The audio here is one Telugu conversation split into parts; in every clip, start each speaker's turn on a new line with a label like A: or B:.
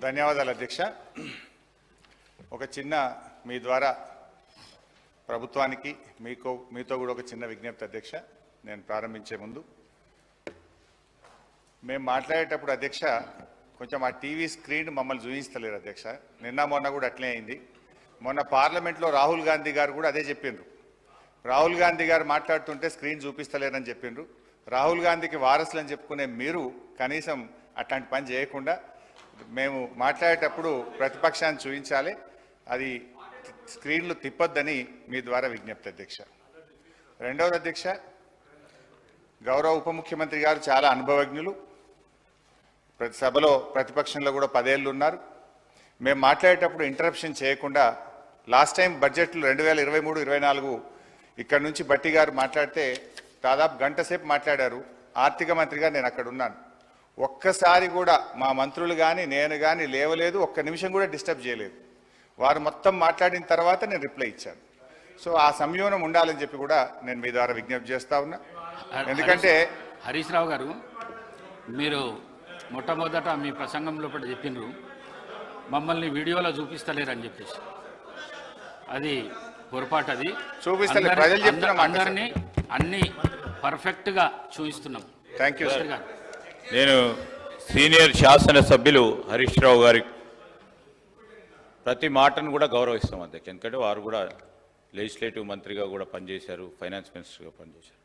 A: ధన్యవాదాలు అధ్యక్ష. ఒక చిన్న మీ ద్వారా ప్రభుత్వానికి మీకు మీతో కూడా ఒక చిన్న విజ్ఞప్తి అధ్యక్ష. నేను ప్రారంభించే ముందు. మేము మాట్లాడేటప్పుడు అధ్యక్ష కొంచెం ఆ టీవీ స్క్రీన్ మమ్మల్ని చూపించలేరు అధ్యక్ష. నిన్న మొన్న కూడా అట్లే అయింది. మొన్న పార్లమెంట్లో రాహుల్ గాంధీ గారు కూడా అదే చెప్పిండ్రు. రాహుల్ గాంధీ గారు మాట్లాడుతుంటే స్క్రీన్ చూపిస్తలేరని చెప్పిండ్రు. రాహుల్ గాంధీకి వారసులని చెప్పుకునే మీరు కనీసం అట్లాంటి పని చేయకుండా మేము మాట్లాడేటప్పుడు ప్రతిపక్షాన్ని చూపించాలి. అది స్క్రీన్లు తిప్పొద్దని మీ ద్వారా విజ్ఞప్తి అధ్యక్ష. రెండవది అధ్యక్ష గౌరవ ఉప ముఖ్యమంత్రి గారు చాలా అనుభవజ్ఞులు. ప్రతి సభలో ప్రతిపక్షంలో కూడా పదేళ్ళు ఉన్నారు. మేము మాట్లాడేటప్పుడు ఇంటరప్షన్ చేయకుండా లాస్ట్ టైం బడ్జెట్లు రెండు వేల ఇరవై మూడు ఇరవై నాలుగు ఇక్కడ నుంచి బట్టి గారు మాట్లాడితే దాదాపు గంట సేపు మాట్లాడారు. ఆర్థిక మంత్రిగా నేను అక్కడ ఉన్నాను. ఒక్కసారి కూడా మా మంత్రులు కానీ నేను కానీ లేవలేదు ఒక్క నిమిషం కూడా డిస్టర్బ్ చేయలేదు. వారు మొత్తం మాట్లాడిన తర్వాత నేను రిప్లై ఇచ్చాను. సో ఆ సంయోనం ఉండాలని చెప్పి కూడా నేను మీ ద్వారా విజ్ఞప్తి చేస్తా ఉన్నా. ఎందుకంటే
B: హరీష్ రావు గారు మీరు మొట్టమొదట మీ ప్రసంగం లోపల చెప్పిండ్రు మమ్మల్ని వీడియోలో చూపిస్తలేరని చెప్పేసి. అది పొరపాటు అది.
A: చూపిస్తలే,
B: అందరి-
A: ప్రజలు చెప్తున్న మాట
B: అందరినీ అన్ని పర్ఫెక్ట్గా చూపిస్తున్నాం
A: థ్యాంక్ యూ సార్
B: గారు
C: నేను సీనియర్ శాసనసభ్యులు హరీష్ రావు గారి ప్రతి మాటను కూడా గౌరవిస్తాం అధ్యక్ష. ఎందుకంటే వారు కూడా లెజిస్లేటివ్ మంత్రిగా కూడా పనిచేశారు ఫైనాన్స్ మినిస్టర్గా పనిచేశారు.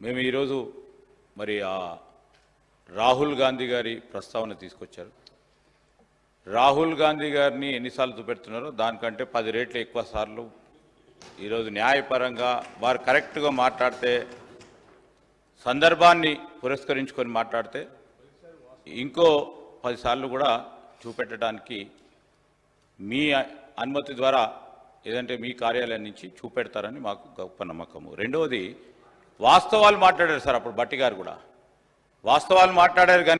C: మేము ఈరోజు మరి ఆ రాహుల్ గాంధీ గారి ప్రస్తావన తీసుకొచ్చారు. రాహుల్ గాంధీ గారిని ఎన్నిసార్లు చూపెడుతున్నారో దానికంటే పది రేట్లు ఎక్కువ సార్లు ఈరోజు న్యాయపరంగా వారు కరెక్ట్గా మాట్లాడితే సందర్భాన్ని పురస్కరించుకొని మాట్లాడితే ఇంకో పదిసార్లు కూడా చూపెట్టడానికి మీ అనుమతి ద్వారా ఏదంటే మీ కార్యాలయం నుంచి చూపెడతారని మాకు గొప్ప నమ్మకము. రెండవది వాస్తవాలు మాట్లాడారు సార్ అప్పుడు బట్టి గారు కూడా. వాస్తవాలు మాట్లాడారు కానీ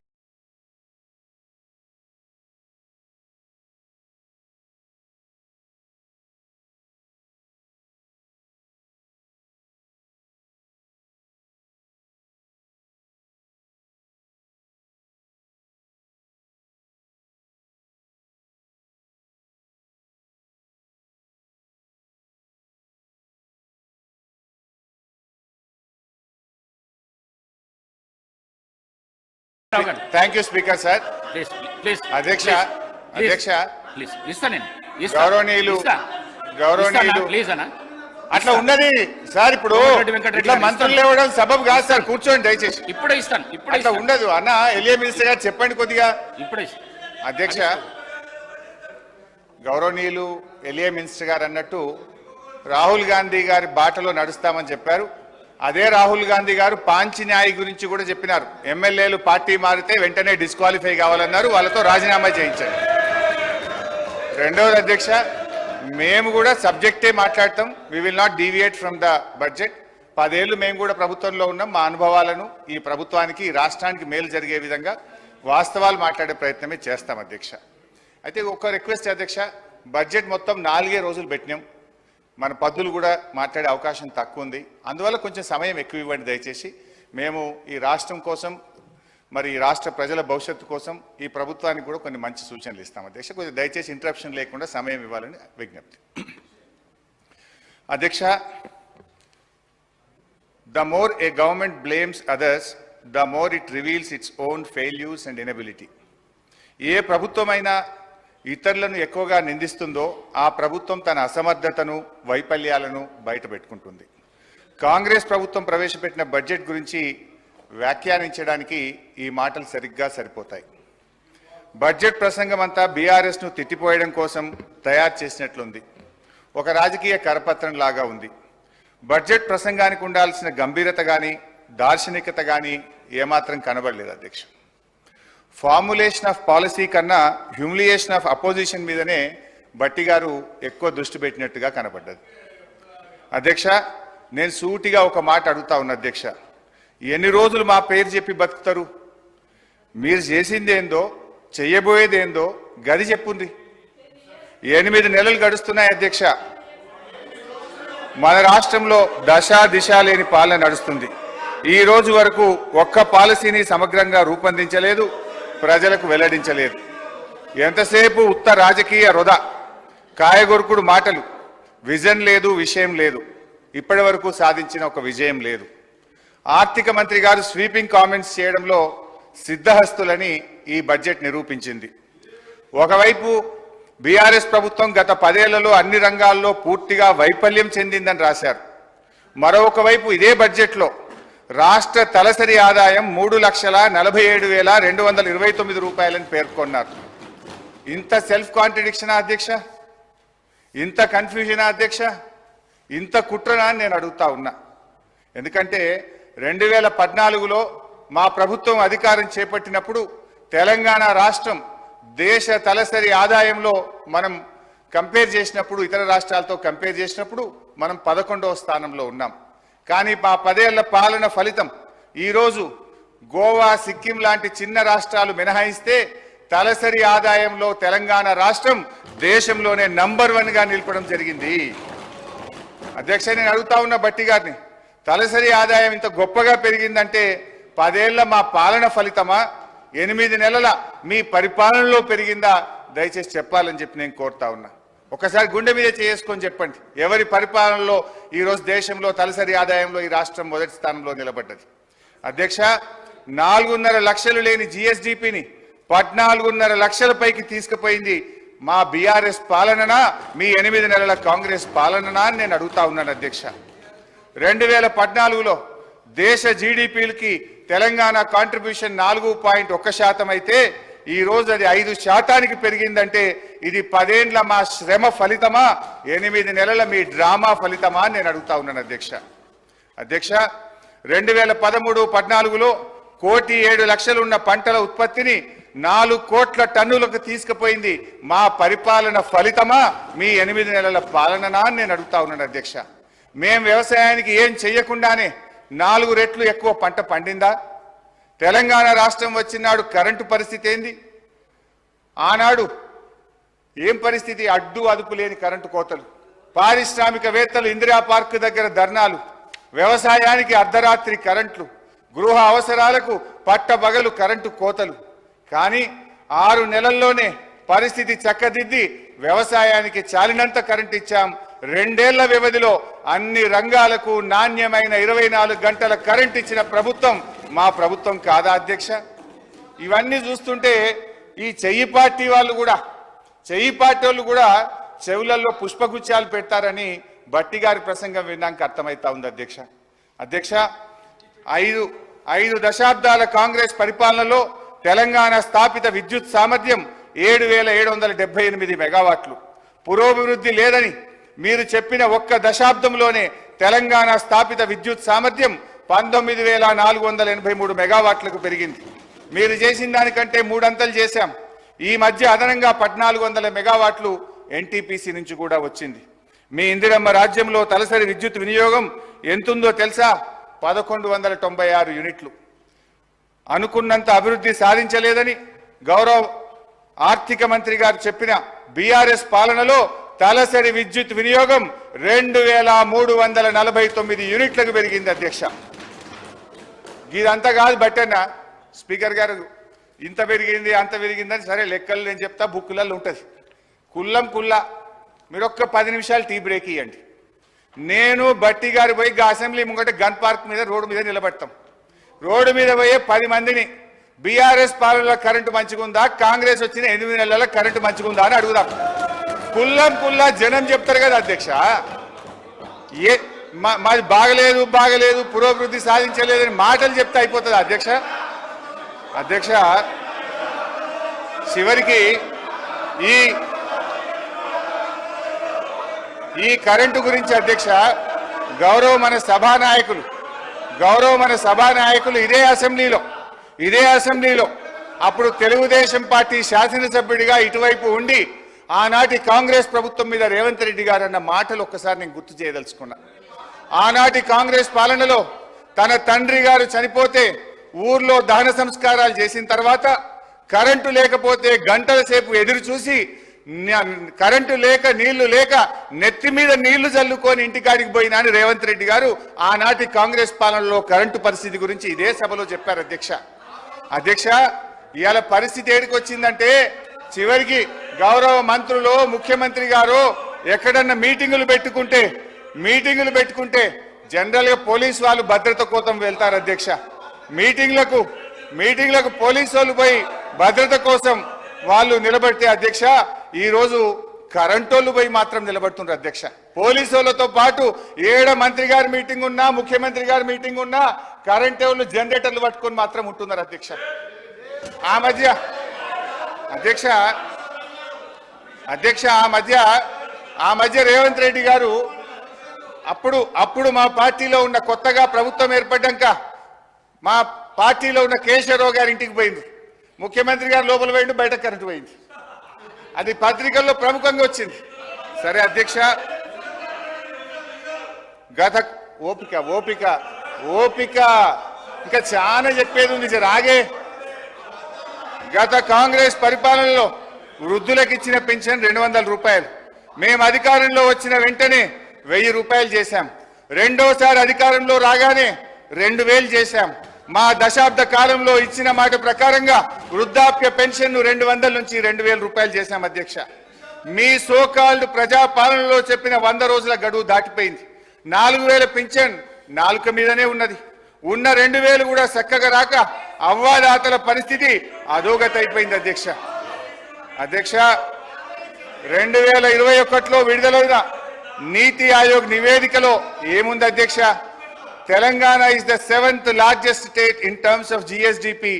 A: thank you speaker sir
B: please please
A: అధ్యక్ష, అధ్యక్ష.
B: ప్లీజ్ ఇస్తా నేను.
A: గౌరవనీయులు. గౌరవనీయులు.
B: ప్లీజ్ అన్నా
A: అట్లా ఉన్నది సార్ ఇప్పుడు ఇట్లా మంత్రులు. లేవడం సబబు కాదు సార్ కూర్చోండి దయచేసి
B: ఇప్పుడే ఇస్తాను ఇప్పుడే
A: అట్లా. ఉండదు అన్న ఎలియ మినిస్టర్ గారు చెప్పండి కొద్దిగా
B: ఇప్పుడే.
A: అధ్యక్ష గౌరవనీయులు ఎలియ మినిస్టర్ గారు అన్నట్టు రాహుల్ గాంధీ గారి బాటలో నడుస్తామని చెప్పారు అదే రాహుల్ గాంధీ గారు పాంచి న్యాయ గురించి కూడా చెప్పినారు. ఎమ్మెల్యేలు పార్టీ మారితే వెంటనే డిస్క్వాలిఫై కావాలన్నారు. వాళ్ళతో రాజీనామా చేయించారు రెండవది అధ్యక్ష మేము కూడా సబ్జెక్టే మాట్లాడతాం. We will not deviate from the budget పదేళ్ళు మేము కూడా ప్రభుత్వంలో ఉన్నాం. మా అనుభవాలను ఈ ప్రభుత్వానికి ఈ రాష్ట్రానికి మేలు జరిగే విధంగా వాస్తవాలు మాట్లాడే ప్రయత్నమే చేస్తాం అధ్యక్ష. అయితే ఒక్క రిక్వెస్ట్ అధ్యక్ష బడ్జెట్ మొత్తం నాలుగే రోజులు పెట్టినాం. మన పద్దులు కూడా మాట్లాడే అవకాశం తక్కువ ఉంది అందువల్ల కొంచెం సమయం ఎక్కువ ఇవ్వండి దయచేసి. మేము ఈ రాష్ట్రం కోసం మరి ఈ రాష్ట్ర ప్రజల భవిష్యత్తు కోసం ఈ ప్రభుత్వానికి కూడా కొన్ని మంచి సూచనలు ఇస్తాం అధ్యక్ష. కొంచెం దయచేసి ఇంటరప్షన్ లేకుండా సమయం ఇవ్వాలని విజ్ఞప్తి. అధ్యక్ష the more a government blames others the more it reveals its own failures and inability ఏ ప్రభుత్వమైనా ఇతరులను ఎక్కువగా నిందిస్తుందో ఆ ప్రభుత్వం తన అసమర్థతను వైఫల్యాలను బయటపెట్టుకుంటుంది. కాంగ్రెస్ ప్రభుత్వం ప్రవేశపెట్టిన బడ్జెట్ గురించి వ్యాఖ్యానించడానికి ఈ మాటలు సరిగ్గా సరిపోతాయి. బడ్జెట్ ప్రసంగం అంతా బీఆర్ఎస్ను తిట్టిపోయడం కోసం తయారు చేసినట్లుంది. ఒక రాజకీయ కరపత్రం లాగా ఉంది. బడ్జెట్ ప్రసంగానికి ఉండాల్సిన గంభీరత కానీ దార్శనికత కానీ ఏమాత్రం కనబడలేదు అధ్యక్షుడు ఫార్ములేషన్ ఆఫ్ పాలసీ కన్నా హ్యూమిలియేషన్ ఆఫ్ అపోజిషన్ మీదనే బట్టి గారు ఎక్కువ దృష్టి పెట్టినట్టుగా కనబడ్డది. అధ్యక్ష నేను సూటిగా ఒక మాట అడుగుతా ఉన్నా అధ్యక్ష. ఎన్ని రోజులు మా పేరు చెప్పి బతుకుతారు? మీరు చేసింది ఏందో చెయ్యబోయేది ఏందో గది చెప్పుంది. ఎనిమిది నెలలు గడుస్తున్నాయి అధ్యక్ష. మన రాష్ట్రంలో దశ దిశ లేని పాలన నడుస్తుంది. ఈ రోజు వరకు ఒక్క పాలసీని సమగ్రంగా రూపొందించలేదు. ప్రజలకు వెల్లడించలేదు. ఎంతసేపు ఉత్త రాజకీయ వృధా కాయగొరుకుడు మాటలు విజన్ లేదు విషయం లేదు. ఇప్పటి వరకు సాధించిన ఒక విజయం లేదు. ఆర్థిక మంత్రి గారు స్వీపింగ్ కామెంట్స్ చేయడంలో సిద్ధహస్తులని ఈ బడ్జెట్ నిరూపించింది. ఒకవైపు బీఆర్ఎస్ ప్రభుత్వం గత పదేళ్ళలో అన్ని రంగాల్లో పూర్తిగా వైఫల్యం చెందిందని రాశారు. మరొకవైపు ఇదే బడ్జెట్లో రాష్ట్ర తలసరి ఆదాయం మూడు లక్షల నలభై ఏడు వేల రెండు వందల ఇరవై తొమ్మిది రూపాయలని పేర్కొన్నారు. ఇంత సెల్ఫ్ కాంట్రడిక్షన్ అధ్యక్ష? ఇంత కన్ఫ్యూజన్ అధ్యక్ష? ఇంత కుట్రనా అని నేను అడుగుతా ఉన్నా. ఎందుకంటే రెండు వేల పద్నాలుగులో మా ప్రభుత్వం అధికారం చేపట్టినప్పుడు తెలంగాణ రాష్ట్రం దేశ తలసరి ఆదాయంలో మనం కంపేర్ చేసినప్పుడు ఇతర రాష్ట్రాలతో కంపేర్ చేసినప్పుడు మనం పదకొండవ స్థానంలో ఉన్నాం. కానీ మా పదేళ్ళ పాలన ఫలితం ఈరోజు గోవా సిక్కిం లాంటి చిన్న రాష్ట్రాలు మినహాయిస్తే తలసరి ఆదాయంలో తెలంగాణ రాష్ట్రం దేశంలోనే నంబర్ వన్గా నిలపడం జరిగింది. అధ్యక్ష నేను అడుగుతా ఉన్న బట్టి గారిని తలసరి ఆదాయం ఇంత గొప్పగా పెరిగిందంటే పదేళ్ళ మా పాలన ఫలితమా? ఎనిమిది నెలల మీ పరిపాలనలో పెరిగిందా? దయచేసి చెప్పాలని చెప్పి నేను కోరుతా ఉన్నా. ఒకసారి గుండె మీద చేసుకొని చెప్పండి. ఎవరి పరిపాలనలో ఈరోజు దేశంలో తలసరి ఆదాయంలో ఈ రాష్ట్రం మొదటి స్థానంలో నిలబడ్డది. అధ్యక్ష నాలుగున్నర లక్షలు లేని జిఎస్డిపిని పద్నాలుగున్నర లక్షల పైకి తీసుకుపోయింది మా బీఆర్ఎస్ పాలననా మీ ఎనిమిది నెలల కాంగ్రెస్ పాలననా అని నేను అడుగుతా ఉన్నాను అధ్యక్ష. రెండు వేల పద్నాలుగులో దేశ జీడిపిలకి తెలంగాణ కాంట్రిబ్యూషన్ నాలుగు పాయింట్ ఒక్క శాతం అయితే ఈ రోజు అది ఐదు శాతానికి పెరిగిందంటే ఇది పదేండ్ల మా శ్రమ ఫలితమా? ఎనిమిది నెలల మీ డ్రామా ఫలితమా అని నేను అడుగుతా ఉన్నాను అధ్యక్ష. అధ్యక్ష రెండు వేల పదమూడు పద్నాలుగులో కోటి ఏడు లక్షలు ఉన్న పంటల ఉత్పత్తిని నాలుగు కోట్ల టన్నులకు తీసుకుపోయింది. మా పరిపాలన ఫలితమా? మీ ఎనిమిది నెలల పాలననా అని నేను అడుగుతా ఉన్నాను అధ్యక్ష. మేం వ్యవసాయానికి ఏం చెయ్యకుండానే నాలుగు రెట్లు ఎక్కువ పంట పండిందా? తెలంగాణ రాష్ట్రం వచ్చినాడు కరెంటు పరిస్థితి ఏంది? ఆనాడు ఏం పరిస్థితి? అడ్డు అదుపు లేని కరెంటు కోతలు. పారిశ్రామికవేత్తలు ఇందిరా పార్క్ దగ్గర ధర్నాలు. వ్యవసాయానికి అర్ధరాత్రి కరెంట్లు. గృహ అవసరాలకు పట్టబగలు కరెంటు కోతలు. కానీ ఆరు నెలల్లోనే పరిస్థితి చక్కదిద్ది వ్యవసాయానికి చాలినంత కరెంట్ ఇచ్చాం. రెండేళ్ళ వ్యవధిలో అన్ని రంగాలకు నాణ్యమైన ఇరవై నాలుగు గంటల కరెంట్ ఇచ్చిన ప్రభుత్వం మా ప్రభుత్వం కాదా అధ్యక్ష? ఇవన్నీ చూస్తుంటే ఈ చెయ్యి పార్టీ వాళ్ళు కూడా చెయ్యి పార్టీ వాళ్ళు కూడా చెవులలో పుష్పగుచ్చాలు పెడతారని బట్టి గారి ప్రసంగం విన్నాక అర్థమవుతా ఉంది అధ్యక్ష. అధ్యక్ష ఐదు ఐదు దశాబ్దాల కాంగ్రెస్ పరిపాలనలో తెలంగాణ స్థాపిత విద్యుత్ సామర్థ్యం ఏడు వేల ఏడు వందల డెబ్బై ఎనిమిది మెగావాట్లు. పురోభివృద్ధి లేదని మీరు చెప్పిన ఒక్క దశాబ్దంలోనే తెలంగాణ స్థాపిత విద్యుత్ సామర్థ్యం పంతొమ్మిది వేల నాలుగు వందల ఎనభై మూడు మెగావాట్లకు పెరిగింది. మీరు చేసిన దానికంటే మూడంతలు చేశాం. ఈ మధ్య అదనంగా పద్నాలుగు వందల మెగావాట్లు ఎన్టీపీసీ నుంచి కూడా వచ్చింది. మీ ఇందిరమ్మ రాజ్యంలో తలసరి విద్యుత్ వినియోగం ఎంతుందో తెలుసా? పదకొండు వందల తొంభై ఆరు యూనిట్లు. అనుకున్నంత అభివృద్ధి సాధించలేదని గౌరవ ఆర్థిక మంత్రి గారు చెప్పిన బీఆర్ఎస్ పాలనలో తలసరి విద్యుత్ వినియోగం రెండు వేల మూడు వందల నలభై తొమ్మిది యూనిట్లకు పెరిగింది అధ్యక్ష. ఇదంతా కాదు బట్టన్నా. స్పీకర్ గారు ఇంత పెరిగింది అంత పెరిగిందని సరే లెక్కలు నేను చెప్తా బుక్కులలో ఉంటుంది. కుల్లం కుల్ల మీరు ఒక్క పది నిమిషాలు టీ బ్రేక్ ఇవ్వండి నేను బట్టి గారు పోయి అసెంబ్లీ ముంగట గన్ పార్క్ మీద రోడ్డు మీద నిలబడతాం. రోడ్డు మీద పోయే పది మందిని బీఆర్ఎస్ పాలనలో కరెంటు మంచిగుందా కాంగ్రెస్ వచ్చిన ఎనిమిది నెలల కరెంటు మంచిగుందా అని అడుగుదాం. కుల్లం కుల్లా జనం చెప్తారు కదా అధ్యక్ష. ఏ మాది బాగలేదు బాగలేదు పురోభివృద్ధి సాధించలేదని మాటలు చెప్తే అయిపోతుంది అధ్యక్ష. అధ్యక్ష చివరికి ఈ ఈ కరెంటు గురించి అధ్యక్ష గౌరవ మన సభానాయకులు గౌరవ మన సభానాయకులు ఇదే అసెంబ్లీలో ఇదే అసెంబ్లీలో అప్పుడు తెలుగుదేశం పార్టీ శాసనసభ్యుడిగా ఇటువైపు ఉండి ఆనాటి కాంగ్రెస్ ప్రభుత్వం మీద రేవంత్ రెడ్డి గారు అన్న మాటలు ఒక్కసారి నేను గుర్తు చేయదలుచుకున్నాను ఆనాటి కాంగ్రెస్ పాలనలో తన తండ్రి గారు చనిపోతే ఊర్లో దహన సంస్కారాలు చేసిన తర్వాత కరెంటు లేకపోతే గంటల సేపు ఎదురు చూసి కరెంటు లేక నీళ్ళు లేక నెత్తి మీద నీళ్ళు చల్లుకొని ఇంటికాడికి పోయినా అని రేవంత్ రెడ్డి గారు ఆనాటి కాంగ్రెస్ పాలనలో కరెంటు పరిస్థితి గురించి ఇదే సభలో చెప్పారు అధ్యక్ష. అధ్యక్ష ఇవాళ పరిస్థితి ఏడికి వచ్చిందంటే చివరికి గౌరవ మంత్రులు ముఖ్యమంత్రి గారు ఎక్కడన్నా మీటింగులు పెట్టుకుంటే మీటింగులు పెట్టుకుంటే జనరల్గా పోలీసు పోలీస్ వాళ్ళు భద్రత కోసం వెళ్తారు అధ్యక్ష. మీటింగ్లకు మీటింగ్లకు పోలీసు వాళ్ళు పోయి భద్రత కోసం వాళ్ళు నిలబడితే అధ్యక్ష ఈ రోజు కరెంటోళ్ళు పోయి మాత్రం నిలబడుతున్నారు అధ్యక్ష. పోలీసు వాళ్ళతో పాటు ఏడ మంత్రి గారి మీటింగ్ ఉన్నా ముఖ్యమంత్రి గారి మీటింగ్ ఉన్నా కరెంట్ వాళ్ళు జనరేటర్లు పట్టుకొని మాత్రం ఉంటున్నారు అధ్యక్ష. ఆ మధ్య అధ్యక్ష అధ్యక్ష ఆ మధ్య ఆ మధ్య రేవంత్ రెడ్డి గారు అప్పుడు అప్పుడు మా పార్టీలో ఉన్న కొత్తగా ప్రభుత్వం ఏర్పడ్డాక మా పార్టీలో ఉన్న కేశవరావు గారి ఇంటికి పోయింది. ముఖ్యమంత్రి గారు లోపల పోయిండు బయట కరెంటు పోయింది. అది పత్రికల్లో ప్రముఖంగా వచ్చింది. సరే అధ్యక్ష గత ఓపిక ఓపిక ఓపిక. ఇంకా చాలా చెప్పేది ఉంది జర ఆగే. గత కాంగ్రెస్ పరిపాలనలో వృద్ధులకు ఇచ్చిన పెన్షన్ రెండు వందల రూపాయలు. మేము అధికారంలో వచ్చిన వెంటనే వెయ్యి రూపాయలు చేశాం. రెండోసారి అధికారంలో రాగానే రెండు వేలు చేశాం. మా దశాబ్ద కాలంలో ఇచ్చిన మాట ప్రకారంగా వృద్ధాప్య పెన్షన్ రెండు వందల నుంచి రెండు వేల రూపాయలు చేశాం అధ్యక్ష. మీ సోకాల్డ్ ప్రజాపాలనలో చెప్పిన వంద రోజుల గడువు దాటిపోయింది. నాలుగు వేల పింఛన్ నాలుక మీదనే ఉన్నది. ఉన్న రెండు వేలు కూడా చక్కగా రాక అవ్వాదాతల పరిస్థితి అధోగత అయిపోయింది అధ్యక్ష. అధ్యక్ష రెండు వేల ఇరవై ఒకటిలో విడుదలైన నీతి ఆయోగ్ నివేదికలో ఏముంది అధ్యక్ష Telangana is the seventh largest state in terms of GSDP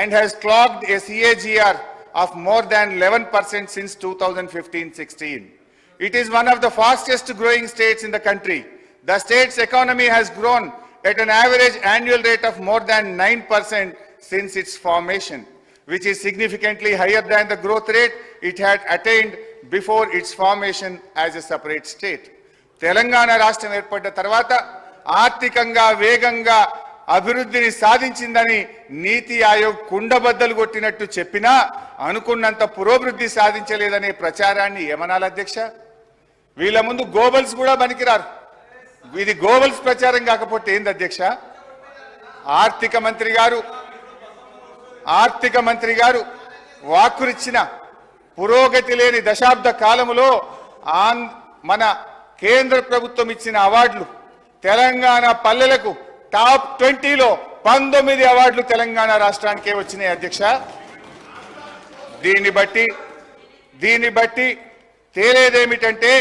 A: and has clocked a CAGR of more than eleven percent since two thousand fifteen sixteen It is one of the fastest growing states in the country. The state's economy has grown at an average annual rate of more than 9% since its formation, which is significantly higher than the growth rate it had attained before its formation as a separate state Telangana రాష్ట్రం ఏర్పడ్డ తర్వాత ఆర్థికంగా వేగంగా అభివృద్ధిని సాధించిందని నీతి ఆయోగ్ కుండబద్దలు కొట్టినట్టు చెప్పినా అనుకున్నంత పురోభివృద్ధి సాధించలేదనే ప్రచారాన్ని ఏమనాలి అధ్యక్ష. వీళ్ళ ముందు గోబల్స్ కూడా పనికిరారు. ఇది గోబల్స్ ప్రచారం కాకపోతే ఏంది అధ్యక్ష? ఆర్థిక మంత్రి గారు ఆర్థిక మంత్రి గారు వాక్కురిచ్చిన పురోగతి లేని దశాబ్ద కాలములో ఆన్ మన కేంద్ర ప్రభుత్వం ఇచ్చిన అవార్డులు తెలంగాణ పల్లెలకు టాప్ ట్వంటీలో పంతొమ్మిది అవార్డులు తెలంగాణ రాష్ట్రానికే వచ్చినాయి అధ్యక్ష. దీన్ని బట్టి దీన్ని బట్టి తేలేదేమిటంటే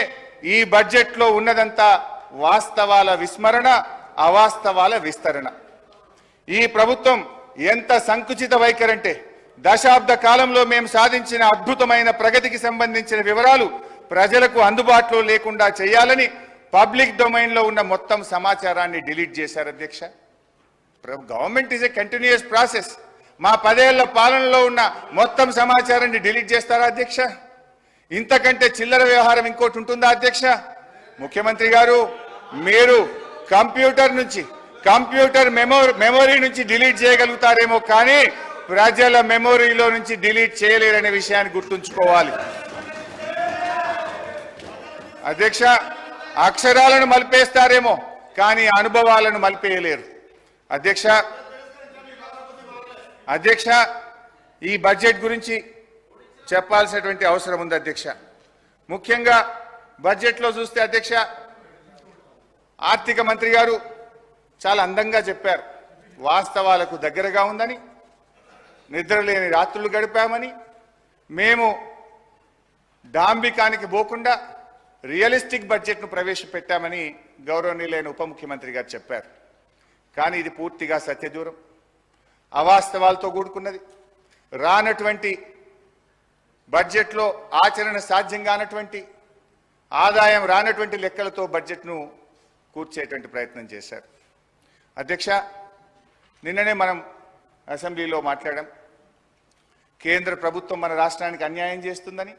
A: ఈ బడ్జెట్లో ఉన్నదంతా వాస్తవాల విస్మరణ అవాస్తవాల విస్తరణ. ఈ ప్రభుత్వం ఎంత సంకుచిత వైఖరంటే దశాబ్ద కాలంలో మేము సాధించిన అద్భుతమైన ప్రగతికి సంబంధించిన వివరాలు ప్రజలకు అందుబాటులో లేకుండా చేయాలని పబ్లిక్ డొమైన్లో ఉన్న మొత్తం సమాచారాన్ని డిలీట్ చేశారు అధ్యక్ష. Government is a continuous process. మా పదేళ్ళ పాలనలో ఉన్న మొత్తం సమాచారాన్ని డిలీట్ చేస్తారా అధ్యక్ష? ఇంతకంటే చిల్లర వ్యవహారం ఇంకోటి ఉంటుందా అధ్యక్ష? ముఖ్యమంత్రి గారు మీరు కంప్యూటర్ నుంచి కంప్యూటర్ మెమో మెమొరీ నుంచి డిలీట్ చేయగలుగుతారేమో కానీ ప్రజల మెమొరీలో నుంచి డిలీట్ చేయలేరనే విషయాన్ని గుర్తుంచుకోవాలి. అధ్యక్ష అక్షరాలను మలిపేస్తారేమో కానీ అనుభవాలను మలిపేయలేరు. అధ్యక్ష అధ్యక్ష ఈ బడ్జెట్ గురించి చెప్పాల్సినటువంటి అవసరం ఉంది అధ్యక్ష. ముఖ్యంగా బడ్జెట్లో చూస్తే అధ్యక్ష ఆర్థిక మంత్రి గారు చాలా అందంగా చెప్పారు. వాస్తవాలకు దగ్గరగా ఉందని నిద్రలేని రాత్రులు గడిపామని మేము డాంబికానికి పోకుండా రియలిస్టిక్ బడ్జెట్ను ప్రవేశపెట్టామని గౌరవనీయులైన ఉప ముఖ్యమంత్రి గారు చెప్పారు. కానీ ఇది పూర్తిగా సత్యదూరం. అవాస్తవాలతో కూడుకున్నది. రానటువంటి బడ్జెట్లో ఆచరణ సాధ్యం కానటువంటి ఆదాయం రానటువంటి లెక్కలతో బడ్జెట్ను కూర్చేటువంటి ప్రయత్నం చేశారు. అధ్యక్ష నిన్ననే మనం అసెంబ్లీలో మాట్లాడాం. కేంద్ర ప్రభుత్వం మన రాష్ట్రానికి అన్యాయం చేస్తుందని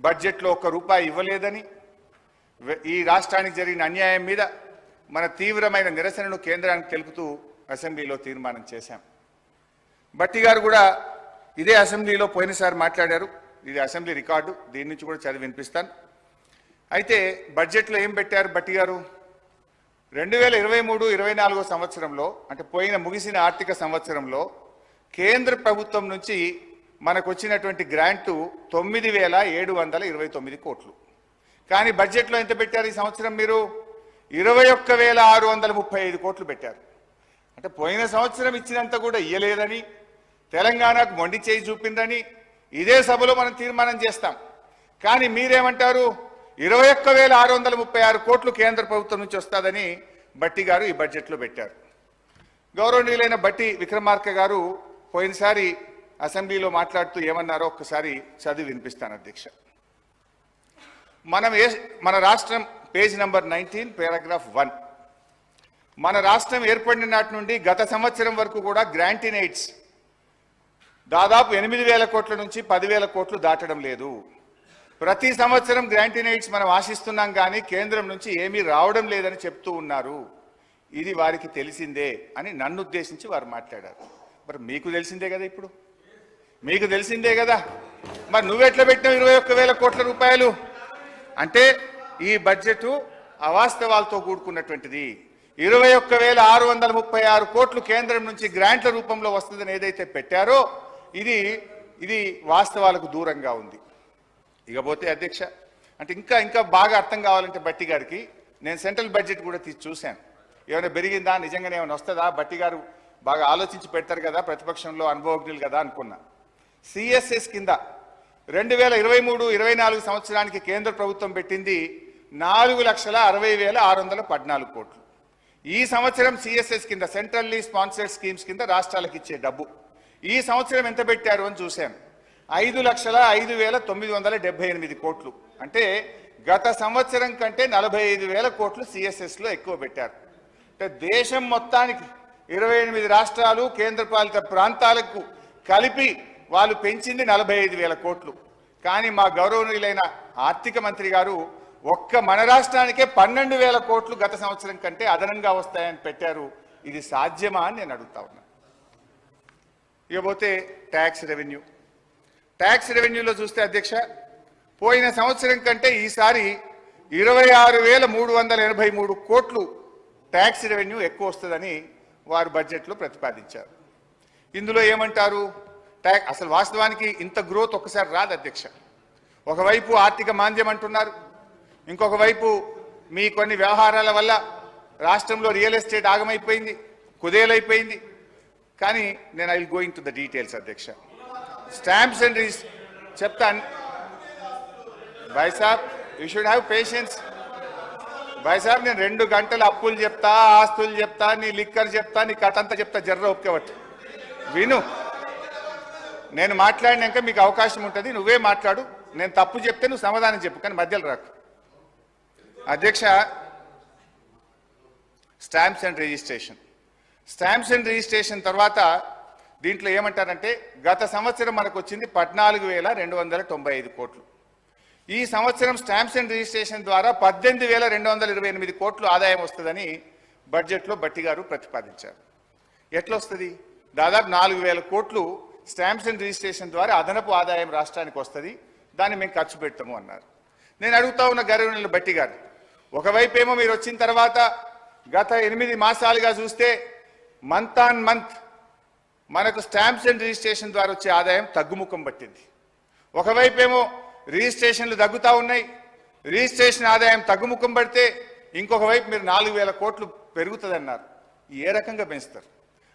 A: బడ్జెట్లో ఒక్క రూపాయి ఇవ్వలేదని ఈ రాష్ట్రానికి జరిగిన అన్యాయం మీద మన తీవ్రమైన నిరసనను కేంద్రానికి తెలుపుతూ అసెంబ్లీలో తీర్మానం చేశాం. బట్టి గారు కూడా ఇదే అసెంబ్లీలో పోయినసారి మాట్లాడారు. ఇది అసెంబ్లీ రికార్డు. దీని నుంచి కూడా చదివి వినిపిస్తాను. అయితే బడ్జెట్లో ఏం పెట్టారు బట్టి గారు? రెండు వేల ఇరవై మూడు ఇరవై నాలుగో సంవత్సరంలో అంటే పోయిన ముగిసిన ఆర్థిక సంవత్సరంలో కేంద్ర ప్రభుత్వం నుంచి మనకు వచ్చినటువంటి గ్రాంటు తొమ్మిది వేల ఏడు వందల ఇరవై తొమ్మిది కోట్లు. కానీ బడ్జెట్లో ఎంత పెట్టారు ఈ సంవత్సరం మీరు? ఇరవై ఒక్క వేల ఆరు వందల ముప్పై ఐదు కోట్లు పెట్టారు. అంటే పోయిన సంవత్సరం ఇచ్చినంత కూడా ఇయ్యలేదని తెలంగాణకు మొండి చేయి చూపిందని ఇదే సభలో మనం తీర్మానం చేస్తాం. కానీ మీరేమంటారు? ఇరవై ఒక్క వేల ఆరు వందల ముప్పై ఆరు కోట్లు కేంద్ర ప్రభుత్వం నుంచి వస్తుందని బట్టి గారు ఈ బడ్జెట్లో పెట్టారు. గౌరవనీయులైన బట్టి విక్రమార్క గారు పోయినసారి అసెంబ్లీలో మాట్లాడుతూ ఏమన్నారో ఒక్కసారి చదివి వినిపిస్తాను అధ్యక్ష. మనం ఏ మన రాష్ట్రం page number nineteen paragraph one. మన రాష్ట్రం ఏర్పడిన నాటి నుండి గత సంవత్సరం వరకు కూడా గ్రాంటీన్ దాదాపు ఎనిమిది వేల కోట్ల నుంచి పదివేల కోట్లు దాటడం లేదు. ప్రతి సంవత్సరం గ్రాంటీన్ మనం ఆశిస్తున్నాం కానీ కేంద్రం నుంచి ఏమీ రావడం లేదని చెప్తూ ఉన్నారు. ఇది వారికి తెలిసిందే అని నన్ను ఉద్దేశించి వారు మాట్లాడారు. మరి మీకు తెలిసిందే కదా ఇప్పుడు? మీకు తెలిసిందే కదా? మరి నువ్వెట్లా పెట్టినావు ఇరవై ఒక్క వేల కోట్ల రూపాయలు? అంటే ఈ బడ్జెట్ అవాస్తవాలతో కూడుకున్నటువంటిది. ఇరవై ఒక్క వేల ఆరు వందల ముప్పై ఆరు కోట్లు కేంద్రం నుంచి గ్రాంట్ల రూపంలో వస్తుందని ఏదైతే పెట్టారో ఇది ఇది వాస్తవాలకు దూరంగా ఉంది. ఇకపోతే అధ్యక్ష అంటే ఇంకా ఇంకా బాగా అర్థం కావాలంటే బట్టి గారికి నేను సెంట్రల్ బడ్జెట్ కూడా తీసి చూశాను. ఏమైనా పెరిగిందా? నిజంగానే ఏమైనా వస్తుందా? బట్టి గారు బాగా ఆలోచించి పెడతారు కదా ప్రతిపక్షంలో అనుభవజ్ఞులు కదా అనుకున్నా. సిఎస్ఎస్ కింద రెండు వేల ఇరవై మూడు ఇరవై నాలుగు సంవత్సరానికి కేంద్ర ప్రభుత్వం పెట్టింది నాలుగు లక్షల అరవై వేల ఆరు వందల పద్నాలుగు కోట్లు. ఈ సంవత్సరం సిఎస్ఎస్ కింద సెంట్రల్లీ స్పాన్సర్డ్ స్కీమ్స్ కింద రాష్ట్రాలకు ఇచ్చే డబ్బు. ఈ సంవత్సరం ఎంత పెట్టారు అని చూశాను. ఐదు లక్షల ఐదు వేల తొమ్మిది వందల డెబ్బై ఎనిమిది కోట్లు. అంటే గత సంవత్సరం కంటే నలభై ఐదు వేల కోట్లు సిఎస్ఎస్లో ఎక్కువ పెట్టారు. అంటే దేశం మొత్తానికి ఇరవై ఎనిమిది రాష్ట్రాలు కేంద్రపాలిత ప్రాంతాలకు కలిపి వాళ్ళు పెంచింది నలభై ఐదు వేల కోట్లు. కానీ మా గౌరవనీయులైన ఆర్థిక మంత్రి గారు ఒక్క మన రాష్ట్రానికే పన్నెండు వేల కోట్లు గత సంవత్సరం కంటే అదనంగా వస్తాయని పెట్టారు. ఇది సాధ్యమా అని నేను అడుగుతా ఉన్నా. ఇకపోతే ట్యాక్స్ రెవెన్యూ. ట్యాక్స్ రెవెన్యూలో చూస్తే అధ్యక్ష పోయిన సంవత్సరం కంటే ఈసారి ఇరవై ఆరు వేల మూడు వందల ఎనభై మూడు కోట్లు ట్యాక్స్ రెవెన్యూ ఎక్కువ వస్తుందని వారు బడ్జెట్లో ప్రతిపాదించారు. ఇందులో ఏమంటారు? ట్యాక్ అసలు వాస్తవానికి ఇంత గ్రోత్ ఒకసారి రాదు అధ్యక్ష. ఒకవైపు ఆర్థిక మాంద్యం అంటున్నారు. ఇంకొక వైపు మీ కొన్ని వ్యవహారాల వల్ల రాష్ట్రంలో రియల్ ఎస్టేట్ ఆగమైపోయింది కుదేలైపోయింది. కానీ నేను I will going to the details అధ్యక్ష. స్టాంప్స్ అండ్ రిజిస్ చెప్తాను. బైసాబ్ సాబ్ యూ షుడ్ హ్యావ్ పేషెన్స్. బాయ్ నేను రెండు గంటలు అప్పులు చెప్తా ఆస్తులు చెప్తా నీ లిక్కర్ చెప్తా నీ కథ అంతా చెప్తా జర్ర ఒప్పుకోవట్టు విను. నేను మాట్లాడినాక మీకు అవకాశం ఉంటుంది నువ్వే మాట్లాడు. నేను తప్పు చెప్తే నువ్వు సమాధానం చెప్పు కానీ మధ్యలో రాకు. అధ్యక్ష stamps and registration. Stamps and registration తర్వాత దీంట్లో ఏమంటారంటే గత సంవత్సరం మనకు వచ్చింది పద్నాలుగు వేల రెండు వందల తొంభై ఐదు కోట్లు. ఈ సంవత్సరం స్టాంప్స్ అండ్ రిజిస్ట్రేషన్ ద్వారా పద్దెనిమిది వేల రెండు వందల ఇరవై ఎనిమిది కోట్లు ఆదాయం వస్తుందని బడ్జెట్లో బట్టి గారు ప్రతిపాదించారు. ఎట్లొస్తుంది? దాదాపు నాలుగు వేల కోట్లు స్టాంప్స్ అండ్ రిజిస్ట్రేషన్ ద్వారా అదనపు ఆదాయం రాష్ట్రానికి వస్తుంది. దాన్ని మేము ఖర్చు పెడతాము అన్నారు. నేను అడుగుతా ఉన్న గర్వనీయులు బట్టి గారు ఒకవైపు ఏమో మీరు వచ్చిన తర్వాత గత ఎనిమిది మాసాలుగా చూస్తే మంత్ ఆన్ మంత్ మనకు స్టాంప్స్ అండ్ రిజిస్ట్రేషన్ ద్వారా వచ్చే ఆదాయం తగ్గుముఖం పట్టింది. ఒకవైపు ఏమో రిజిస్ట్రేషన్లు తగ్గుతూ ఉన్నాయి. రిజిస్ట్రేషన్ ఆదాయం తగ్గుముఖం పడితే ఇంకొక వైపు మీరు నాలుగు వేల కోట్లు పెరుగుతుందన్నారు. ఏ రకంగా పెంచుతారు?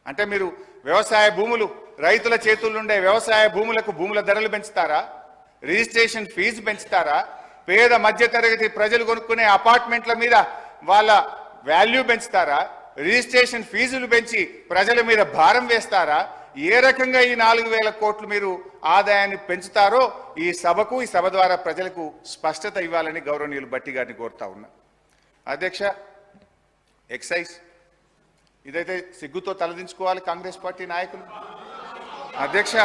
A: అంటే మీరు వ్యవసాయ భూములు రైతుల చేతుల్లో వ్యవసాయ భూములకు భూముల ధరలు పెంచుతారా? Registration fee పెంచుతారా? పేద మధ్యతరగతి ప్రజలు కొనుక్కునే అపార్ట్మెంట్ల మీద వాళ్ళ వాల్యూ పెంచుతారా? రిజిస్ట్రేషన్ ఫీజులు పెంచి ప్రజల మీద భారం వేస్తారా? ఏ రకంగా ఈ నాలుగు వేల కోట్లు మీరు ఆదాయాన్ని పెంచుతారో ఈ సభకు ఈ సభ ద్వారా ప్రజలకు స్పష్టత ఇవ్వాలని గౌరవనీయులు బట్టి గారిని కోరుతా ఉన్నా. అధ్యక్ష ఎక్సైజ్. ఇదైతే సిగ్గుతో తలదించుకోవాలి కాంగ్రెస్ పార్టీ నాయకులు. అధ్యక్ష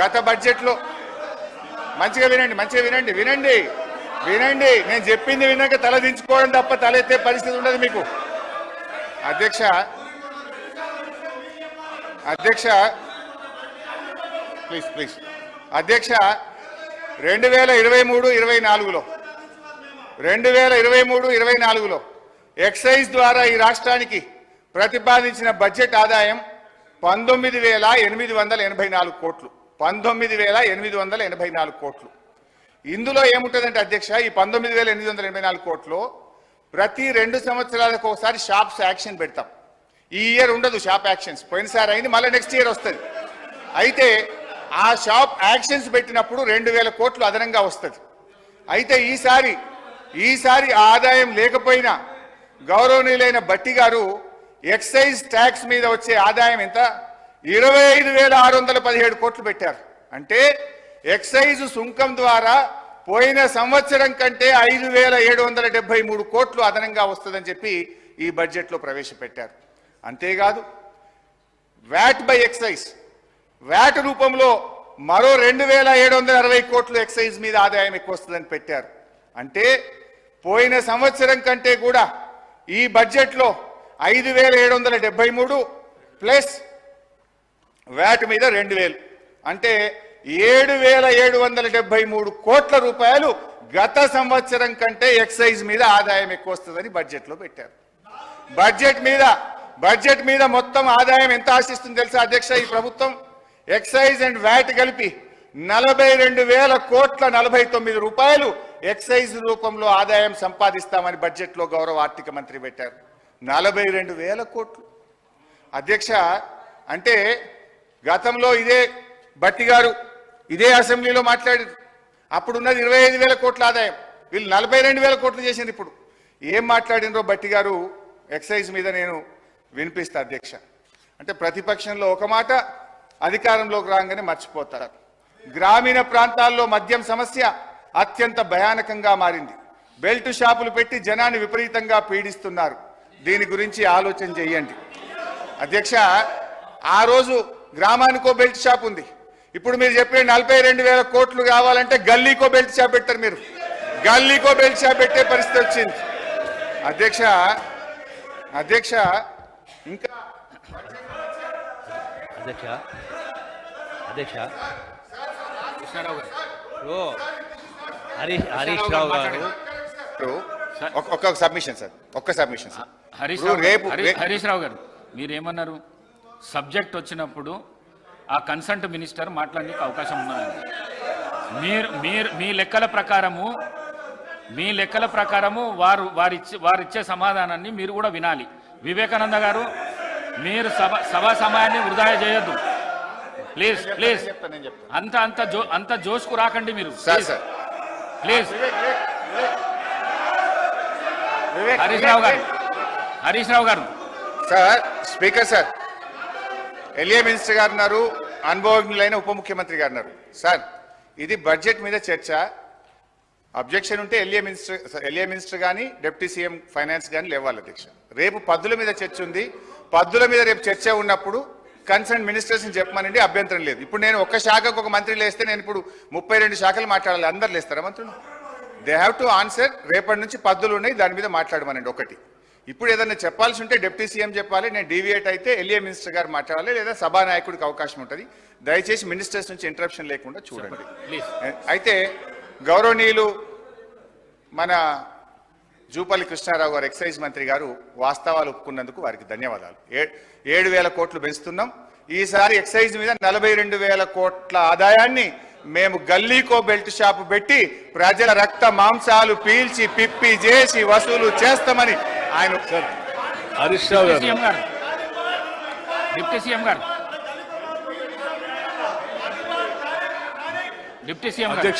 A: గత బడ్జెట్లో మంచిగా వినండి మంచిగా వినండి వినండి వినండి. నేను చెప్పింది విన్నాక తలదించుకోవడం తప్ప తలెత్తే పరిస్థితి ఉండదు మీకు. అధ్యక్ష అధ్యక్ష ప్లీజ్ ప్లీజ్ అధ్యక్ష రెండు వేల ఇరవై మూడు ఇరవై నాలుగులో. రెండు వేల ఇరవై మూడు ఇరవై నాలుగులో. ఎక్సైజ్ ద్వారా ఈ రాష్ట్రానికి ప్రతిపాదించిన బడ్జెట్ ఆదాయం పంతొమ్మిది వేల ఎనిమిది వందల ఎనభై నాలుగు కోట్లు. పంతొమ్మిది వేల ఎనిమిది వందల ఎనభై నాలుగు కోట్లు. ఇందులో ఏముంటుందంటే అధ్యక్ష ఈ పంతొమ్మిది వేల ఎనిమిది వందల ఎనభై నాలుగు కోట్లు ప్రతి రెండు సంవత్సరాలకు ఒకసారి షాప్స్ యాక్షన్ పెడతాం. ఈ ఇయర్ ఉండదు షాప్ యాక్షన్స్ పోయినసారి అయింది మళ్ళీ నెక్స్ట్ ఇయర్ వస్తుంది. అయితే ఆ షాప్ యాక్షన్స్ పెట్టినప్పుడు రెండు వేల కోట్లు అదనంగా వస్తుంది. అయితే ఈసారి ఈసారి ఆదాయం లేకపోయినా గౌరవనీయులైన బట్టి గారు ఎక్సైజ్ ట్యాక్స్ మీద వచ్చే ఆదాయం ఎంత? ఇరవై ఐదు వేల ఆరు వందల పదిహేడు కోట్లు పెట్టారు. అంటే ఎక్సైజ్ సుంకం ద్వారా పోయిన సంవత్సరం కంటే ఐదు వేల ఏడు వందల డెబ్బై మూడు కోట్లు అదనంగా వస్తుందని చెప్పి ఈ బడ్జెట్లో ప్రవేశపెట్టారు. అంతేకాదు వ్యాట్ బై ఎక్సైజ్. వ్యాట్ రూపంలో మరో రెండు వేల ఏడు వందల అరవై కోట్లు ఎక్సైజ్ మీద ఆదాయం ఎక్కువ వస్తుందని పెట్టారు. అంటే పోయిన సంవత్సరం కంటే కూడా ఈ బడ్జెట్లో ఐదు వేల ఏడు వందల డెబ్బై మూడు ప్లస్ వ్యాట్ మీద రెండు వేలు. అంటే ఏడు వేల ఏడు వందల డెబ్బై మూడు కోట్ల రూపాయలు గత సంవత్సరం కంటే ఎక్సైజ్ మీద ఆదాయం ఎక్కువ వస్తుందని బడ్జెట్లో పెట్టారు. బడ్జెట్ మీద బడ్జెట్ మీద మొత్తం ఆదాయం ఎంత ఆశిస్తుంది తెలుసా అధ్యక్ష ఈ ప్రభుత్వం? ఎక్సైజ్ అండ్ వ్యాట్ కలిపి నలభై రెండు వేల కోట్ల నలభై తొమ్మిది రూపాయలు ఎక్సైజ్ రూపంలో ఆదాయం సంపాదిస్తామని బడ్జెట్లో గౌరవ ఆర్థిక మంత్రి పెట్టారు. నలభై రెండు వేల కోట్లు. అధ్యక్ష అంటే గతంలో ఇదే బట్టి గారు ఇదే అసెంబ్లీలో మాట్లాడారు. అప్పుడున్నది ఇరవై ఐదు వేల కోట్ల ఆదాయం. వీళ్ళు నలభై రెండు వేల కోట్లు చేసింది ఇప్పుడు. ఏం మాట్లాడినరో బట్టి గారు? ఎక్సైజ్ మీద నేను వినిపిస్తా అధ్యక్ష. అంటే ప్రతిపక్షంలో ఒక మాట అధికారంలోకి రాగానే మర్చిపోతారు. గ్రామీణ ప్రాంతాల్లో మద్యం సమస్య అత్యంత భయానకంగా మారింది. బెల్ట్ షాపులు పెట్టి జనాన్ని విపరీతంగా పీడిస్తున్నారు. దీని గురించి ఆలోచన చేయండి. అధ్యక్ష ఆ రోజు గ్రామానికో బెల్ట్ షాప్ ఉంది. ఇప్పుడు మీరు చెప్పే నలభై రెండు వేల కోట్లు కావాలంటే గల్లీకో బెల్ట్ షాప్ పెట్టారు మీరు. గల్లీకో బెల్ట్ షాప్ పెట్టే పరిస్థితి వచ్చింది. అధ్యక్ష అధ్యక్ష ఇంకా
D: అధ్యక్ష అధ్యక్ష.
B: కృష్ణారావు గారు
D: హరీష్ హరీష్ రావు గారు.
A: ఇప్పుడు ఒక- ఒక్క సబ్మిషన్ సార్ ఒక్క సబ్మిషన్ సార్.
B: హరీష్
A: రేపు
B: హరీష్ రావు గారు మీరేమన్నారు? సబ్జెక్ట్ వచ్చినప్పుడు ఆ కన్సల్ట్ మినిస్టర్ మాట్లాడడానికి అవకాశం ఉన్నదండి. మీరు మీరు మీ లెక్కల ప్రకారము మీ లెక్కల ప్రకారము వారు వారిచ్చే వారిచ్చే సమాధానాన్ని మీరు కూడా వినాలి. వివేకానంద గారు మీరు సభ సభా సమయాన్ని వృధా చేయొద్దు.
A: Please please.
B: అంత అంత జో అంత జోష్కు రాకండి మీరు.
A: Sir
B: sir
A: please
B: Harish Rao garu. Harish Rao garu.
A: Sir speaker sir LA minister గారు ఉన్నారు అనుభవజ్ఞులైన ఉప ముఖ్యమంత్రి గారు ఉన్నారు. సార్ ఇది బడ్జెట్ మీద చర్చ. అబ్జెక్షన్ ఉంటే ఎల్ఏ మినిస్టర్ ఎల్ఏ మినిస్టర్ కానీ డిప్యూటీ సీఎం ఫైనాన్స్ కానీ లేవాలి అధ్యక్ష. రేపు పద్దుల మీద చర్చ ఉంది. పద్దుల మీద రేపు చర్చ ఉన్నప్పుడు కన్సర్న్ మినిస్టర్స్ చెప్పమనండి అభ్యంతరం లేదు. ఇప్పుడు నేను ఒక్క శాఖకు ఒక మంత్రి లేస్తే నేను ఇప్పుడు ముప్పై రెండు శాఖలు మాట్లాడాలి. అందరు లేస్తారా మంత్రులు? దే హ్యావ్ టు ఆన్సర్ రేపటి నుంచి పద్దులు ఉన్నాయి దాని మీద మాట్లాడమనండి ఒకటి. ఇప్పుడు ఏదైనా చెప్పాల్సి ఉంటే డిప్యూటీ సీఎం చెప్పాలి నేను డీవియేట్ అయితే ఎల్ఏ మినిస్టర్ గారు మాట్లాడాలి లేదా సభానాయకుడికి అవకాశం ఉంటుంది. దయచేసి మినిస్టర్స్ నుంచి ఇంటరప్షన్ లేకుండా చూడండి. అయితే గౌరవనీయులు మన జూపల్లి కృష్ణారావు గారు ఎక్సైజ్ మంత్రి గారు వాస్తవాలు ఒప్పుకున్నందుకు వారికి ధన్యవాదాలు. ఏడు వేల కోట్లు పెంచుతున్నాం. ఈసారి ఎక్సైజ్ మీద నలభై రెండు వేల కోట్ల ఆదాయాన్ని మేము గల్లీకో బెల్ట్ షాప్ పెట్టి ప్రజల రక్త మాంసాలు పీల్చి పిప్పి చేసి వసూలు చేస్తామని ఆయన
D: హరీష్ రావు
B: డిప్యూటీ సీఎం గారు. డిప్యూటీ సీఎం గారు. డిప్యూటీ సీఎం గారు.
D: అధ్యక్ష